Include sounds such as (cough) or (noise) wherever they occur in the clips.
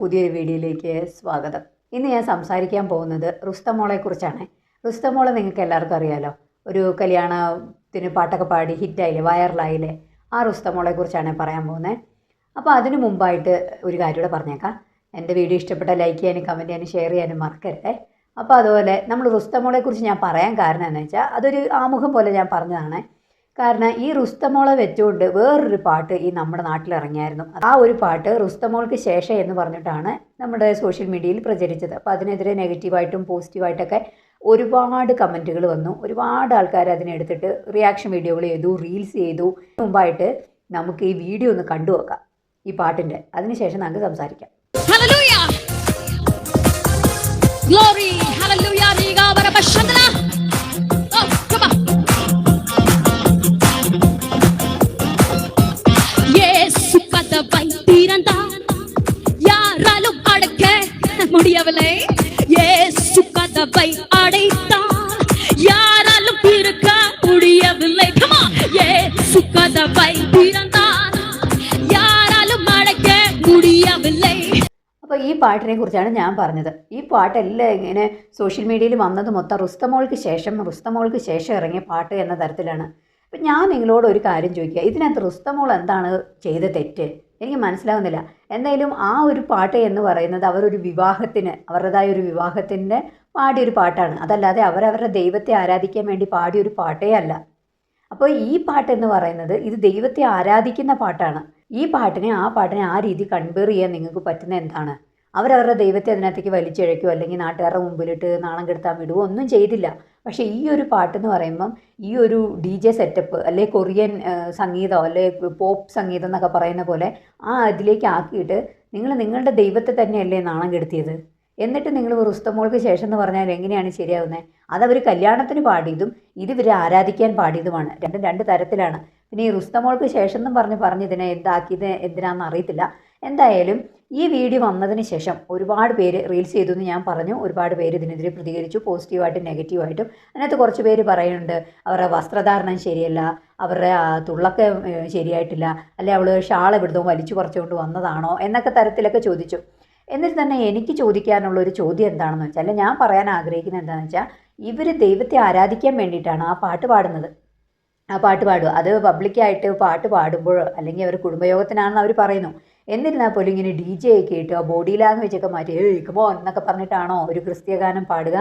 പുതിയൊരു വീഡിയോയിലേക്ക് സ്വാഗതം. ഇന്ന് ഞാൻ സംസാരിക്കാൻ പോകുന്നത് റുസ്തമോളെ കുറിച്ചാണ്. റുസ്തമോളെ നിങ്ങൾക്ക് എല്ലാവർക്കും അറിയാലോ ഒരു കല്യാണത്തിന് പാട്ടൊക്കെ പാടി ഹിറ്റായില്ലേ വൈറലായില്ലേ? ആ റുസ്തമോളെ കുറിച്ചാണ് പറയാൻ പോകുന്നത്. അപ്പോൾ അതിനു മുമ്പായിട്ട് ഒരു കാര്യം കൂടെ പറഞ്ഞേക്കാം. എന്റെ വീഡിയോ ഇഷ്ടപ്പെട്ട ലൈക്ക് ചെയ്യാനും കമന്റ് ചെയ്യാനും ഷെയർ ചെയ്യാനും മറക്കരുത്. അപ്പോൾ അതുപോലെ നമ്മൾ റുസ്തമോളെ കുറിച്ച് ഞാൻ പറയാൻ കാരണം എന്ന് വെച്ചാൽ അതൊരു ആമുഖം പോലെ ഞാൻ പറഞ്ഞതാണ്. കാരണം ഈ റുസ്തമോളെ വെച്ചുകൊണ്ട് വേറൊരു പാട്ട് ഈ നമ്മുടെ നാട്ടിൽ ഇറങ്ങിയായിരുന്നു ആ ഒരു പാട്ട് റുസ്തമോൾക്ക് ശേഷം എന്ന് പറഞ്ഞിട്ടാണ് നമ്മുടെ സോഷ്യൽ മീഡിയയിൽ പ്രചരിച്ചത്. അപ്പോൾ അതിനെതിരെ നെഗറ്റീവായിട്ടും പോസിറ്റീവായിട്ടൊക്കെ ഒരുപാട് കമന്റുകൾ വന്നു. ഒരുപാട് ആൾക്കാർ അതിനെടുത്തിട്ട് റിയാക്ഷൻ വീഡിയോകൾ ചെയ്തു റീൽസ് ചെയ്തു. മുമ്പായിട്ട് നമുക്ക് ഈ വീഡിയോ ഒന്ന് കണ്ടു നോക്കാം ഈ പാട്ടിന്റെ. അതിനുശേഷം നമുക്ക് സംസാരിക്കാം. Hallelujah. Glory. Hallelujah. முடியவில்லை இயேசு கதவை அடைத்தார் யாராலும் திறக்க முடியவில்லை Come on. இயேசு கதவை திறந்தார் யாராலும் அடக்க முடியவில்லை അപ്പോൾ ഈ പാട്ടിനെ കുറിച്ചാണ് ഞാൻ പറഞ്ഞത് ഈ പാട്ടെല്ലാം ഇങ്ങനെ സോഷ്യൽ മീഡിയയിൽ വന്നത് മൊത്തം റുസ്തമോൾക്ക് ശേഷം റുസ്തമോൾക്ക് ശേഷം ഇറങ്ങിയ പാട്ട് എന്ന തരത്തിലാണ് അപ്പം ഞാൻ നിങ്ങളോട് ഒരു കാര്യം ചോദിക്കുക ഇതിനകത്ത് റുസ്തമോൾ എന്താണ് ചെയ്ത തെറ്റ് എനിക്ക് മനസ്സിലാവുന്നില്ല. എന്തായാലും ആ ഒരു പാട്ട് എന്ന് പറയുന്നത് അവരൊരു വിവാഹത്തിന് അവരുടേതായ ഒരു വിവാഹത്തിന്റെ പാടിയൊരു പാട്ടാണ്. അതല്ലാതെ അവരവരുടെ ദൈവത്തെ ആരാധിക്കാൻ വേണ്ടി പാടിയൊരു പാട്ടേ അല്ല. അപ്പോൾ ഈ പാട്ട് എന്ന് പറയുന്നത് ഇത് ദൈവത്തെ ആരാധിക്കുന്ന പാട്ടാണ്. ഈ പാട്ടിനെ ആ പാട്ടിനെ ആ രീതി കൺപേർ ചെയ്യാൻ നിങ്ങൾക്ക് പറ്റുന്ന എന്താണ്? അവരവരുടെ ദൈവത്തെ അതിനകത്തേക്ക് വലിച്ചിഴയ്ക്കുകയോ അല്ലെങ്കിൽ നാട്ടുകാരുടെ മുമ്പിലിട്ട് നാണം കെടുത്താൻ വിടുവോ ഒന്നും ചെയ്തില്ല. പക്ഷേ ഈ ഒരു പാട്ടെന്ന് പറയുമ്പം ഈ ഒരു ഡി ജെ സെറ്റപ്പ് അല്ലെ കൊറിയൻ സംഗീതം അല്ലെ പോപ്പ് സംഗീതം എന്നൊക്കെ പറയുന്ന പോലെ ആ അതിലേക്ക് ആക്കിയിട്ട് നിങ്ങൾ നിങ്ങളുടെ ദൈവത്തെ തന്നെയല്ലേ നാണം കെടുത്തിയത്? എന്നിട്ട് നിങ്ങൾ റുസ്തമോൾക്ക് ശേഷം എന്ന് പറഞ്ഞാൽ എങ്ങനെയാണ് ശരിയാവുന്നത് അതവർ കല്യാണത്തിന് പാടിയതും ഇത് ഇവർ ആരാധിക്കാൻ പാടിയതുമാണ്. രണ്ടും രണ്ട് തരത്തിലാണ്. പിന്നെ ഈ റുസ്തമോൾക്ക് ശേഷം എന്നും പറഞ്ഞ് പറഞ്ഞ് ഇതിനെ എന്താക്കിയത് എന്തിനാണെന്ന് അറിയത്തില്ല. എന്തായാലും ഈ വീഡിയോ വന്നതിന് ശേഷം ഒരുപാട് പേര് റീൽസ് ചെയ്തു എന്ന് ഞാൻ പറഞ്ഞു. ഒരുപാട് പേര് ഇതിനെതിരെ പ്രതികരിച്ചു. പോസിറ്റീവായിട്ടും നെഗറ്റീവായിട്ടും. അതിനകത്ത് കുറച്ച് പേര് പറയുന്നുണ്ട് അവരുടെ വസ്ത്രധാരണം ശരിയല്ല അവരുടെ തുള്ളൊക്കെ ശരിയായിട്ടില്ല അല്ലെ അവൾ ഷാൾ എവിടുന്നോ വലിച്ചു കുറച്ചുകൊണ്ട് വന്നതാണോ? എന്നൊക്കെ തരത്തിലൊക്കെ ചോദിച്ചു. എന്നിട്ട് തന്നെ എനിക്ക് ചോദിക്കാനുള്ള ഒരു ചോദ്യം എന്താണെന്ന് വെച്ചാൽ ഞാൻ പറയാൻ ആഗ്രഹിക്കുന്നത് എന്താണെന്ന് വെച്ചാൽ ഇവർ ദൈവത്തെ ആരാധിക്കാൻ വേണ്ടിയിട്ടാണ് ആ പാട്ട് പാടുന്നത്. ആ പാട്ട് പാടുക. അത് പബ്ലിക്കായിട്ട് പാട്ട് പാടുമ്പോഴോ അല്ലെങ്കിൽ അവർ കുടുംബയോഗത്തിനാണെന്ന് അവർ പറയുന്നു. എന്നിരുന്നാൽ പോലും ഇങ്ങനെ ഡി ജെ ഒക്കെ ഇട്ട് ആ ബോഡി ലാംഗ്വേജ് ഒക്കെ മാറ്റി ഏയ് കമോ എന്നൊക്കെ പറഞ്ഞിട്ടാണോ ഒരു ക്രിസ്തീയ ഗാനം പാടുക?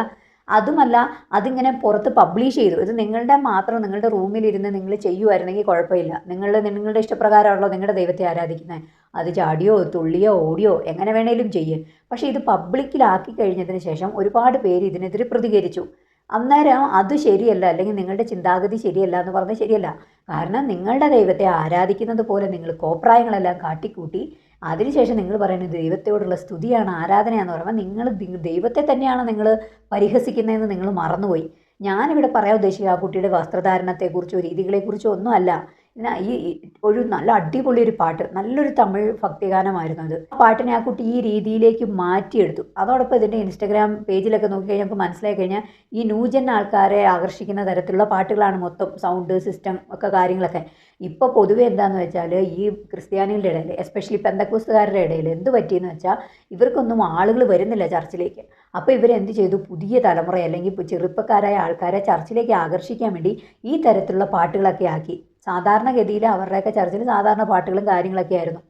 അതുമല്ല അതിങ്ങനെ പുറത്ത് പബ്ലിഷ് ചെയ്തു. ഇത് നിങ്ങളുടെ മാത്രം നിങ്ങളുടെ റൂമിലിരുന്ന് നിങ്ങൾ ചെയ്യുമായിരുന്നെങ്കിൽ കുഴപ്പമില്ല. നിങ്ങൾ നിങ്ങളുടെ ഇഷ്ടപ്രകാരമാണല്ലോ നിങ്ങളുടെ ദൈവത്തെ ആരാധിക്കുന്നത് അത് ചാടിയോ തുള്ളിയോ ഓടിയോ എങ്ങനെ വേണേലും ചെയ്യേ. പക്ഷേ ഇത് പബ്ലിക്കിലാക്കി കഴിഞ്ഞതിന് ശേഷം ഒരുപാട് പേര് ഇതിനെതിരെ പ്രതികരിച്ചു. അന്നേരം അത് ശരിയല്ല അല്ലെങ്കിൽ നിങ്ങളുടെ ചിന്താഗതി ശരിയല്ല എന്ന് പറഞ്ഞാൽ ശരിയല്ല. കാരണം നിങ്ങളുടെ ദൈവത്തെ ആരാധിക്കുന്നത് പോലെ നിങ്ങൾ കോപ്രായങ്ങളെല്ലാം കാട്ടിക്കൂട്ടി അതിനുശേഷം നിങ്ങൾ പറയുന്നത് ദൈവത്തോടുള്ള സ്തുതിയാണ് ആരാധനയാണെന്ന് പറയുമ്പോൾ നിങ്ങൾ ദൈവത്തെ തന്നെയാണ് നിങ്ങൾ പരിഹസിക്കുന്നതെന്ന് നിങ്ങൾ മറന്നുപോയി. ഞാനിവിടെ പറയാൻ ഉദ്ദേശിക്കുക ആ കുട്ടിയുടെ വസ്ത്രധാരണത്തെക്കുറിച്ചോ രീതികളെക്കുറിച്ചോ ഒന്നും അല്ല. ഇന്ന ഈ ഒരു നല്ല അടിപൊളി ഒരു പാട്ട് നല്ലൊരു തമിഴ് ഭക്തിഗാനമായിരുന്നു അത്. ആ പാട്ടിനെ ആ കുട്ടി ഈ രീതിയിലേക്ക് മാറ്റിയെടുത്തു. അതോടൊപ്പം ഇതിന്റെ ഇൻസ്റ്റഗ്രാം പേജിലൊക്കെ നോക്കി കഴിഞ്ഞാൽ നമുക്ക് മനസ്സിലായി കഴിഞ്ഞാൽ ഈ ന്യൂജൻ ആൾക്കാരെ ആകർഷിക്കുന്ന തരത്തിലുള്ള പാട്ടുകളാണ് മൊത്തം സൗണ്ട് സിസ്റ്റം ഒക്കെ കാര്യങ്ങളൊക്കെ. ഇപ്പോൾ പൊതുവെ എന്താണെന്ന് വെച്ചാൽ ഈ ക്രിസ്ത്യാനികളുടെ ഇടയിൽ എസ്പെഷ്യലി പെന്തക്കോസ്തുകാരുടെ ഇടയിൽ എന്ത് പറ്റിയെന്ന് വെച്ചാൽ ഇവർക്കൊന്നും ആളുകൾ വരുന്നില്ല ചർച്ചിലേക്ക്. അപ്പോൾ ഇവരെന്ത് ചെയ്തു? പുതിയ തലമുറ അല്ലെങ്കിൽ ചെറുപ്പക്കാരായ ആൾക്കാരെ ചർച്ചിലേക്ക് ആകർഷിക്കാൻ വേണ്ടി ഈ തരത്തിലുള്ള പാട്ടുകളൊക്കെ ആക്കി. സാധാരണഗതിയിൽ അവരുടെയൊക്കെ ചർച്ചിൽ സാധാരണ പാട്ടുകളും കാര്യങ്ങളൊക്കെ ആയിരുന്നു.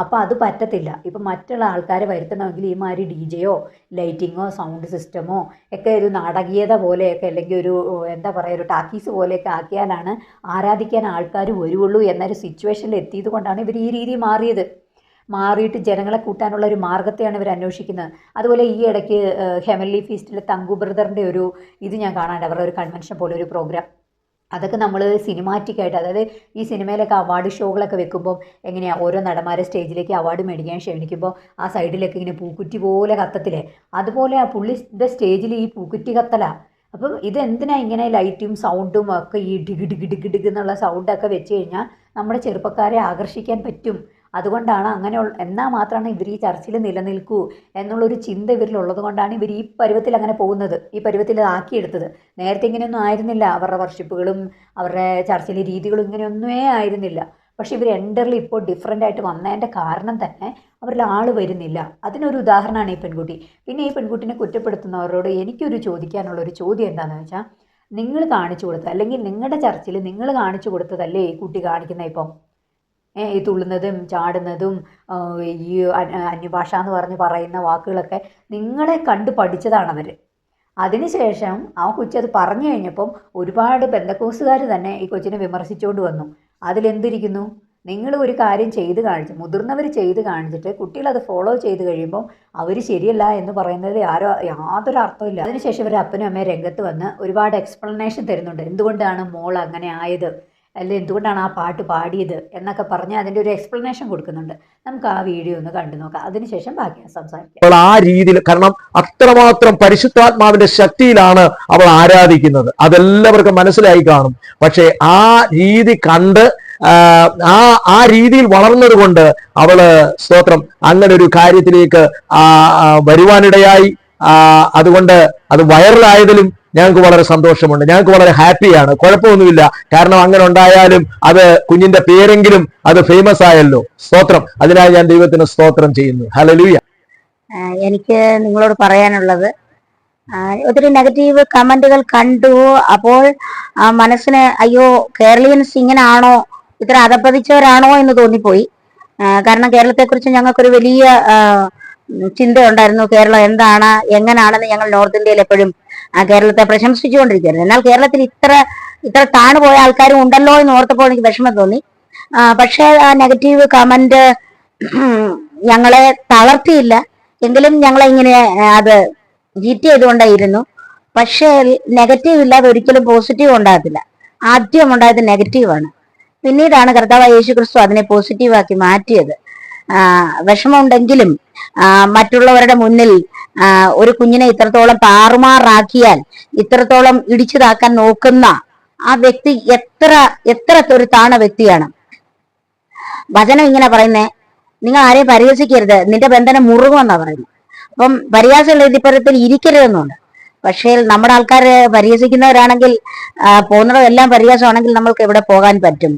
അപ്പോൾ അത് പറ്റത്തില്ല. ഇപ്പം മറ്റുള്ള ആൾക്കാരെ വരുത്തണമെങ്കിൽ ഈ മാതിരി ഡി ജെയോ ലൈറ്റിങ്ങോ സൗണ്ട് സിസ്റ്റമോ ഒക്കെ ഒരു നാടകീയത പോലെയൊക്കെ അല്ലെങ്കിൽ ഒരു എന്താ പറയുക ഒരു ടാക്കീസ് പോലെയൊക്കെ ആക്കിയാലാണ് ആരാധിക്കാൻ ആൾക്കാർ വരുള്ളൂ എന്നൊരു സിറ്റുവേഷനിൽ എത്തിയത് കൊണ്ടാണ് ഇവർ ഈ രീതി മാറിയത്. മാറിയിട്ട് ജനങ്ങളെ കൂട്ടാനുള്ള ഒരു മാർഗത്തെയാണ് ഇവർ അന്വേഷിക്കുന്നത്. അതുപോലെ ഈ ഇടയ്ക്ക് ഹെമൻലി ഫീസ്റ്റിലെ തങ്കു ബ്രദറിന്റെ ഒരു ഇത് ഞാൻ കാണാണ്ട് അവരുടെ ഒരു കൺവെൻഷൻ പോലെ ഒരു പ്രോഗ്രാം. അതൊക്കെ നമ്മൾ സിനിമാറ്റിക് ആയിട്ട് അതായത് ഈ സിനിമയിലൊക്കെ അവാർഡ് ഷോകളൊക്കെ വെക്കുമ്പോൾ എങ്ങനെയാണ് ഓരോ നടന്മാരെ സ്റ്റേജിലേക്ക് അവാർഡ് മേടിക്കാൻ ക്ഷണിക്കുമ്പോൾ ആ സൈഡിലൊക്കെ ഇങ്ങനെ പൂക്കുറ്റി പോലെ കത്തത്തില്ലേ? അതുപോലെ ആ പുള്ളിയുടെ സ്റ്റേജിൽ ഈ പൂക്കുറ്റി കത്തല. അപ്പം ഇതെന്തിനാ ഇങ്ങനെ ലൈറ്റും സൗണ്ടും ഒക്കെ ഈ ഡിഗ് ഡിഗ് ഡിഗ് ഡിഗ് എന്നുള്ള സൗണ്ടൊക്കെ വെച്ച് കഴിഞ്ഞാൽ നമ്മുടെ ചെറുപ്പക്കാരെ ആകർഷിക്കാൻ പറ്റും. അതുകൊണ്ടാണ് അങ്ങനെ എന്നാൽ മാത്രമാണ് ഇവർ ഈ ചർച്ചിൽ നിലനിൽക്കൂ എന്നുള്ളൊരു ചിന്ത ഇവരിലുള്ളത് കൊണ്ടാണ് ഇവർ ഈ പരുവത്തിൽ അങ്ങനെ പോകുന്നത് ഈ പരുവത്തിൽ ആക്കിയെടുത്തത്. നേരത്തെ ഇങ്ങനെയൊന്നും ആയിരുന്നില്ല. അവരുടെ വർഷിപ്പുകളും അവരുടെ ചർച്ചിലെ രീതികളും ഇങ്ങനെയൊന്നുമേ ആയിരുന്നില്ല. പക്ഷെ ഇവർ എന്ററിൽ ഇപ്പോൾ ഡിഫറെന്റ് ആയിട്ട് വന്നതിന്റെ കാരണം തന്നെ അവരിൽ ആൾ വരുന്നില്ല. അതിനൊരു ഉദാഹരണമാണ് ഈ പെൺകുട്ടി. പിന്നെ ഈ പെൺകുട്ടിനെ കുറ്റപ്പെടുത്തുന്നവരോട് എനിക്കൊരു ചോദിക്കാനുള്ള ഒരു ചോദ്യം എന്താണെന്ന് വെച്ചാൽ നിങ്ങൾ കാണിച്ചു കൊടുത്ത അല്ലെങ്കിൽ നിങ്ങളുടെ ചർച്ചിൽ നിങ്ങൾ കാണിച്ചു കൊടുത്തതല്ലേ ഈ കുട്ടി കാണിക്കുന്ന ഇപ്പം? ഈ തുള്ളുന്നതും ചാടുന്നതും ഈ അന്യഭാഷ എന്ന് പറഞ്ഞ് പറയുന്ന വാക്കുകളൊക്കെ നിങ്ങളെ കണ്ട് അവർ അതിനുശേഷം ആ കൊച്ചി അത് പറഞ്ഞു കഴിഞ്ഞപ്പം ഒരുപാട് ബന്ധക്കോസുകാർ തന്നെ ഈ കൊച്ചിനെ വിമർശിച്ചുകൊണ്ട് വന്നു. അതിലെന്തിരിക്കുന്നു? നിങ്ങൾ ഒരു കാര്യം ചെയ്ത് കാണിച്ചു മുതിർന്നവർ ചെയ്ത് കാണിച്ചിട്ട് കുട്ടികൾ അത് ഫോളോ ചെയ്ത് കഴിയുമ്പോൾ അവർ ശരിയല്ല എന്ന് പറയുന്നത് ആരോ യാതൊരു അർത്ഥമില്ല അതിനുശേഷം ഇവർ അപ്പനും അമ്മയും രംഗത്ത് വന്ന് ഒരുപാട് എക്സ്പ്ലനേഷൻ തരുന്നുണ്ട്. എന്തുകൊണ്ടാണ് മോൾ അങ്ങനെ ആയത്? അല്ലെ? എന്തുകൊണ്ടാണ് ആ പാട്ട് പാടിയത് എന്നൊക്കെ പറഞ്ഞ് അതിന്റെ ഒരു എക്സ്പ്ലനേഷൻ കൊടുക്കുന്നുണ്ട്. നമുക്ക് ആ വീഡിയോ ഒന്ന് കണ്ടു നോക്കാം. അതിനുശേഷം ബാക്കി സംസാരിക്കാം. അവൾ ആ രീതിയിൽ കാരണം അത്രമാത്രം പരിശുദ്ധാത്മാവിന്റെ ശക്തിയിലാണ് അവൾ ആരാധിക്കുന്നത്. അതെല്ലാവർക്കും മനസ്സിലായി കാണും. പക്ഷേ ആ രീതി കണ്ട് ആ, ആ രീതിയിൽ വളർന്നത് കൊണ്ട് അവൾ സ്തോത്രം. അങ്ങനെ ഒരു കാര്യത്തിലേക്ക് വരുവാനിടയായി. അതുകൊണ്ട് അത് വൈറലായതിലും ഞങ്ങൾക്ക് വളരെ സന്തോഷമുണ്ട്. ഞങ്ങൾക്ക് വളരെ ഹാപ്പിയാണ്. കുഴപ്പമൊന്നുമില്ല. കാരണം അങ്ങനെ ഉണ്ടായാലും അത് കുഞ്ഞിന്റെ പേരെങ്കിലും അത് ഫേമസ് ആയല്ലോ. സ്തോത്രം. അതിനായി ഞാൻ ദൈവത്തിന് സ്തോത്രം ചെയ്യുന്നു. ഹലലൂയ എനിക്ക് നിങ്ങളോട് പറയാനുള്ളത് ഒത്തിരി നെഗറ്റീവ് കമന്റുകൾ കണ്ടു. അപ്പോൾ മനസ്സിന് അയ്യോ കേരളീയൻസ് ഇങ്ങനാണോ? ഇത്ര അതപ്പതിച്ചവരാണോ എന്ന് തോന്നിപ്പോയി. കാരണം കേരളത്തെക്കുറിച്ച് ഞങ്ങൾക്കൊരു വലിയ ചിന്തയുണ്ടായിരുന്നു കേരളം എന്താണ് എങ്ങനാണെന്ന് ഞങ്ങൾ നോർത്ത് ഇന്ത്യയിൽ എപ്പോഴും കേരളത്തെ പ്രശംസിച്ചുകൊണ്ടിരിക്കുകയായിരുന്നു. എന്നാൽ കേരളത്തിൽ ഇത്ര ഇത്ര താണുപോയ ആൾക്കാരും ഉണ്ടല്ലോ എന്ന് ഓർത്തപ്പോൾ എനിക്ക് വിഷമം തോന്നി. പക്ഷേ ആ നെഗറ്റീവ് കമന്റ് ഞങ്ങളെ തളർത്തിയില്ല. എങ്കിലും ഞങ്ങളെ ഇങ്ങനെ അത് ജീറ്റ് ചെയ്തുകൊണ്ടായിരുന്നു. പക്ഷേ നെഗറ്റീവ് ഇല്ലാതെ ഒരിക്കലും പോസിറ്റീവ് ഉണ്ടാകത്തില്ല. ആദ്യം ഉണ്ടായത് നെഗറ്റീവാണ്. പിന്നീടാണ് കർത്താവ് യേശു ക്രിസ്തു അതിനെ പോസിറ്റീവാക്കി മാറ്റിയത്. വിഷമമുണ്ടെങ്കിലും മറ്റുള്ളവരുടെ മുന്നിൽ ഒരു കുഞ്ഞിനെ ഇത്രത്തോളം താറുമാറാക്കിയാൽ ഇത്രത്തോളം ഇടിച്ചതാക്കാൻ നോക്കുന്ന ആ വ്യക്തി എത്ര എത്ര ഒരു താണ വ്യക്തിയാണ്. വചനം ഇങ്ങനെ പറയുന്നേ നിങ്ങൾ ആരെയും പരിഹസിക്കരുത്. നിന്റെ ബന്ധനം മുറുകുമെന്നാ പറയുന്നത്. അപ്പം പരിഹാസമുള്ള ഇതിപ്പരത്തിൽ ഇരിക്കരുതെന്നുണ്ട്. പക്ഷേ നമ്മുടെ ആൾക്കാർ പരിഹസിക്കുന്നവരാണെങ്കിൽ പോകുന്നതെല്ലാം പരിഹാസമാണെങ്കിൽ നമ്മൾക്ക് എവിടെ പോകാൻ പറ്റും?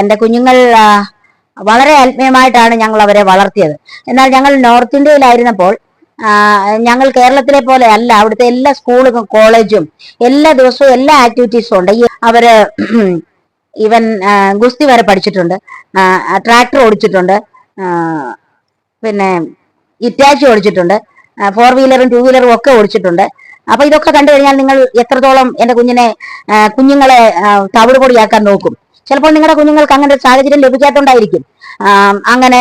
എന്റെ കുഞ്ഞുങ്ങൾ വളരെ ആത്മീയമായിട്ടാണ് ഞങ്ങൾ അവരെ വളർത്തിയത്. എന്നാൽ ഞങ്ങൾ നോർത്ത് ഇന്ത്യയിലായിരുന്നപ്പോൾ ഞങ്ങൾ കേരളത്തിലെ പോലെ അല്ല അവിടുത്തെ എല്ലാ സ്കൂളും കോളേജും എല്ലാ ദിവസവും എല്ലാ ആക്ടിവിറ്റീസും ഉണ്ട്. അവർ (clears throat) ഇവൻ ഗുസ്തി വരെ പഠിച്ചിട്ടുണ്ട്. ട്രാക്ടർ ഓടിച്ചിട്ടുണ്ട്. പിന്നെ ഇറ്റാച്ചി ഓടിച്ചിട്ടുണ്ട്. ഫോർ വീലറും ടു വീലറും ഒക്കെ ഓടിച്ചിട്ടുണ്ട്. അപ്പൊ ഇതൊക്കെ കണ്ടു കഴിഞ്ഞാൽ നിങ്ങൾ എത്രത്തോളം എന്റെ കുഞ്ഞിനെ കുഞ്ഞുങ്ങളെ തവിട് പൊടിയാക്കാൻ നോക്കും. ചിലപ്പോൾ നിങ്ങളുടെ കുഞ്ഞുങ്ങൾക്ക് അങ്ങനെ ഒരു സാഹചര്യം ലഭിക്കാത്തതുകൊണ്ടായിരിക്കും. അങ്ങനെ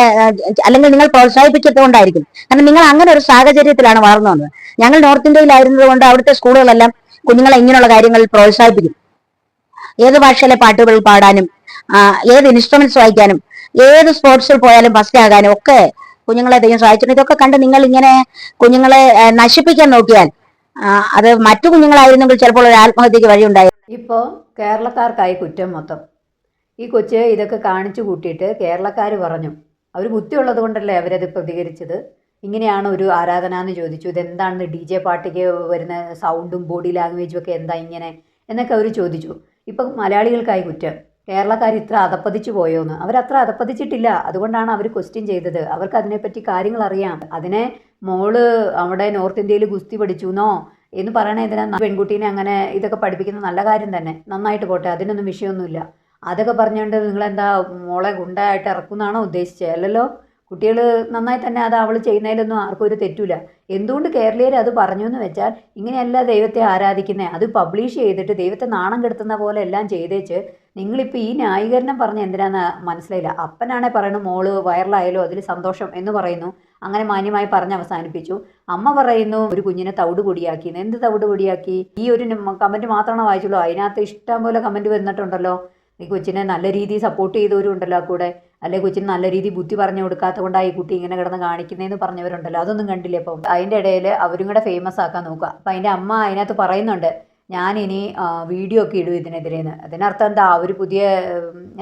അല്ലെങ്കിൽ നിങ്ങൾ പ്രോത്സാഹിപ്പിക്കാത്തതുകൊണ്ടായിരിക്കും. കാരണം നിങ്ങൾ അങ്ങനെ ഒരു സാഹചര്യത്തിലാണ് വളർന്നു വന്നത്. ഞങ്ങൾ നോർത്ത് ഇന്ത്യയിലായിരുന്നത് കൊണ്ട് അവിടുത്തെ സ്കൂളുകളെല്ലാം കുഞ്ഞുങ്ങളെ ഇങ്ങനെയുള്ള കാര്യങ്ങളിൽ പ്രോത്സാഹിപ്പിക്കും. ഏത് ഭാഷയിലെ പാട്ടുകൾ പാടാനും ഏത് ഇൻസ്ട്രുമെന്റ്സ് വായിക്കാനും ഏത് സ്പോർട്സിൽ പോയാലും ഫസ്റ്റ് ആകാനും ഒക്കെ കുഞ്ഞുങ്ങളെ ദൈവം സഹായിച്ചിട്ടുണ്ട്. ഇതൊക്കെ കണ്ട് നിങ്ങൾ ഇങ്ങനെ കുഞ്ഞുങ്ങളെ നശിപ്പിക്കാൻ നോക്കിയാൽ അത് മറ്റു കുഞ്ഞുങ്ങളായിരുന്നെങ്കിൽ ചിലപ്പോൾ ഒരു ആത്മഹത്യക്ക് വഴിയുണ്ടായി. ഇപ്പോൾ കേരളക്കാർക്കായി കുറ്റം മൊത്തം. ഈ കൊച്ച് ഇതൊക്കെ കാണിച്ചു കൂട്ടിയിട്ട് കേരളക്കാർ പറഞ്ഞു. അവർ ബുദ്ധിയുള്ളത് കൊണ്ടല്ലേ അവരത് പ്രതികരിച്ചത്? ഇങ്ങനെയാണ് ഒരു ആരാധന എന്ന് ചോദിച്ചു. ഇതെന്താണ് ഡി ജെ പാട്ടിക്ക് വരുന്ന സൗണ്ടും ബോഡി ലാംഗ്വേജും ഒക്കെ എന്താ ഇങ്ങനെ എന്നൊക്കെ അവർ ചോദിച്ചു. ഇപ്പം മലയാളികൾക്കായി കുറ്റം. കേരളക്കാർ ഇത്ര അധപ്പതിച്ചു പോയോന്ന്. അവരത്ര അതപ്പതിച്ചിട്ടില്ല അതുകൊണ്ടാണ് അവർ ക്വസ്റ്റ്യൻ ചെയ്തത്. അവർക്ക് അതിനെപ്പറ്റി കാര്യങ്ങൾ അറിയാം. അതിനെ മോൾ അവിടെ നോർത്ത് ഇന്ത്യയിൽ ഗുസ്തി പഠിച്ചു എന്നോ എന്ന് പറയണ ഇതിനെ പെൺകുട്ടീനെ അങ്ങനെ ഇതൊക്കെ പഠിപ്പിക്കുന്ന നല്ല കാര്യം തന്നെ. നന്നായിട്ട് പോട്ടെ. അതിനൊന്നും വിഷയമൊന്നുമില്ല. അതൊക്കെ പറഞ്ഞുകൊണ്ട് നിങ്ങളെന്താ മോളെ ഗുണ്ടായിട്ട് ഇറക്കുന്നാണോ ഉദ്ദേശിച്ചത് അല്ലല്ലോ കുട്ടികൾ നന്നായി തന്നെ അത് അവൾ ചെയ്യുന്നതിലൊന്നും ആർക്കും ഒരു തെറ്റില്ല എന്തുകൊണ്ട് കേരളീയർ അത് പറഞ്ഞു എന്ന് വെച്ചാൽ ഇങ്ങനെയല്ല ദൈവത്തെ ആരാധിക്കുന്നത് അത് പബ്ലിഷ് ചെയ്തിട്ട് ദൈവത്തെ നാണം കെടുത്തുന്ന പോലെ എല്ലാം ചെയ്തേച്ച് നിങ്ങളിപ്പോൾ ഈ ന്യായീകരണം പറഞ്ഞ എന്തിനാന്ന് മനസ്സിലായില്ല? അപ്പനാണെ പറയണു മോൾ വൈറലായാലോ അതിൽ സന്തോഷം എന്ന് പറയുന്നു. അങ്ങനെ മാന്യമായി പറഞ്ഞ് അവസാനിപ്പിച്ചു. അമ്മ പറയുന്നു ഒരു കുഞ്ഞിനെ തവിട് പൊടിയാക്കി. എന്ത് തവിട് പൊടിയാക്കി? ഈ ഒരു കമന്റ് മാത്രമാണ് വായിച്ചുള്ളൂ? അതിനകത്ത് ഇഷ്ടം പോലെ കമന്റ് വന്നിട്ടുണ്ടല്ലോ. ഈ കൊച്ചിനെ നല്ല രീതിയിൽ സപ്പോർട്ട് ചെയ്തവരും ഉണ്ടല്ലോ ആ കൂടെ. അല്ലെ കൊച്ചിന് നല്ല രീതിയിൽ ബുദ്ധി പറഞ്ഞു കൊടുക്കാത്ത കൊണ്ടാണ് ഈ കുട്ടി ഇങ്ങനെ കിടന്ന് കാണിക്കുന്നതെന്ന് പറഞ്ഞവരുണ്ടല്ലോ. അതൊന്നും കണ്ടില്ലേ അപ്പം? അതിന്റെ ഇടയിൽ അവരും കൂടെ ഫേമസ് ആക്കാൻ നോക്കുക. അപ്പം അതിന്റെ അമ്മ അതിനകത്ത് പറയുന്നുണ്ട് ഞാനിനി വീഡിയോ ഒക്കെ ഇടും ഇതിനെതിരെന്ന്. അതിനർത്ഥം എന്താ? ഒരു പുതിയ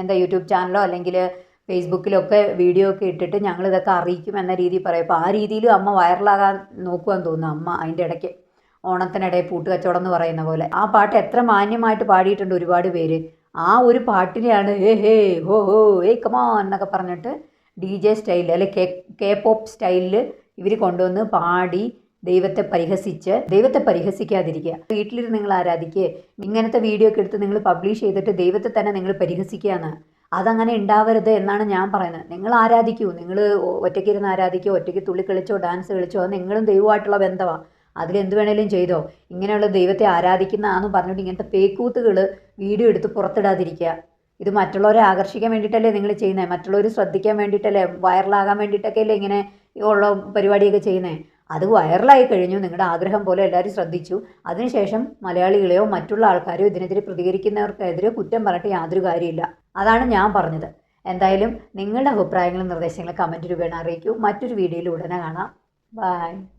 എന്താ യൂട്യൂബ് ചാനലോ അല്ലെങ്കിൽ ഫേസ്ബുക്കിലൊക്കെ വീഡിയോ ഒക്കെ ഇട്ടിട്ട് ഞങ്ങൾ ഇതൊക്കെ അറിയിക്കും എന്ന രീതിയിൽ പറയും. അപ്പോൾ ആ രീതിയിലും അമ്മ വൈറലാകാൻ നോക്കുവാൻ തോന്നുന്നു അമ്മ അതിന്റെ ഇടയ്ക്ക്. ഓണത്തിനിടയിൽ പൂട്ടുകച്ചവടം എന്ന് പറയുന്ന പോലെ. ആ പാട്ട് എത്ര മാന്യമായിട്ട് പാടിയിട്ടുണ്ട് ഒരുപാട് പേര്. ആ ഒരു പാട്ടിനെയാണ് ഹേ ഹേ ഹോ ഹോ ഏ കമാൻ എന്നൊക്കെ പറഞ്ഞിട്ട് ഡി ജെ സ്റ്റൈലിൽ അല്ലെ കെ കെ പോപ്പ് സ്റ്റൈലിൽ ഇവർ കൊണ്ടുവന്ന് പാടി ദൈവത്തെ പരിഹസിച്ച് ദൈവത്തെ പരിഹസിക്കാതിരിക്കുക. വീട്ടിലിരുന്ന് നിങ്ങൾ ആരാധിക്കുക ഇങ്ങനത്തെ വീഡിയോ ഒക്കെ എടുത്ത് നിങ്ങൾ പബ്ലിഷ് ചെയ്തിട്ട് ദൈവത്തെ തന്നെ നിങ്ങൾ പരിഹസിക്കുകയാണ് അതങ്ങനെ ഉണ്ടാവരുത് എന്നാണ് ഞാൻ പറയുന്നത്. നിങ്ങൾ ആരാധിക്കൂ. നിങ്ങൾ ഒറ്റയ്ക്കിരുന്ന് ആരാധിക്കുക ഒറ്റയ്ക്ക് തുള്ളി കളിച്ചോ ഡാൻസ് കളിച്ചോ അത് നിങ്ങളും ദൈവമായിട്ടുള്ള ബന്ധമാണ് അതിലെന്ത് വേണേലും ചെയ്തോ. ഇങ്ങനെയുള്ള ദൈവത്തെ ആരാധിക്കുന്നതാന്ന് പറഞ്ഞിട്ട് ഇങ്ങനത്തെ പേക്കൂത്തുകൾ വീഡിയോ എടുത്ത് പുറത്തിടാതിരിക്കുക. ഇത് മറ്റുള്ളവരെ ആകർഷിക്കാൻ വേണ്ടിയിട്ടല്ലേ നിങ്ങൾ ചെയ്യുന്നത് മറ്റുള്ളവർ ശ്രദ്ധിക്കാൻ വേണ്ടിയിട്ടല്ലേ? വൈറലാകാൻ വേണ്ടിയിട്ടൊക്കെ അല്ലേ ഇങ്ങനെ ഉള്ള പരിപാടിയൊക്കെ ചെയ്യുന്നത് അത് വൈറലായി കഴിഞ്ഞു. നിങ്ങളുടെ ആഗ്രഹം പോലെ എല്ലാവരും ശ്രദ്ധിച്ചു. അതിനുശേഷം മലയാളികളെയോ മറ്റുള്ള ആൾക്കാരെയോ ഇതിനെതിരെ പ്രതികരിക്കുന്നവർക്കെതിരെ കുറ്റം പറഞ്ഞിട്ട് യാതൊരു കാര്യമില്ല. അതാണ് ഞാൻ പറഞ്ഞത്. എന്തായാലും നിങ്ങളുടെ അഭിപ്രായങ്ങളും നിർദ്ദേശങ്ങളും കമന്റ് രൂപേണ അറിയിക്കൂ. മറ്റൊരു വീഡിയോയിൽ ഉടനെ കാണാം. ബൈ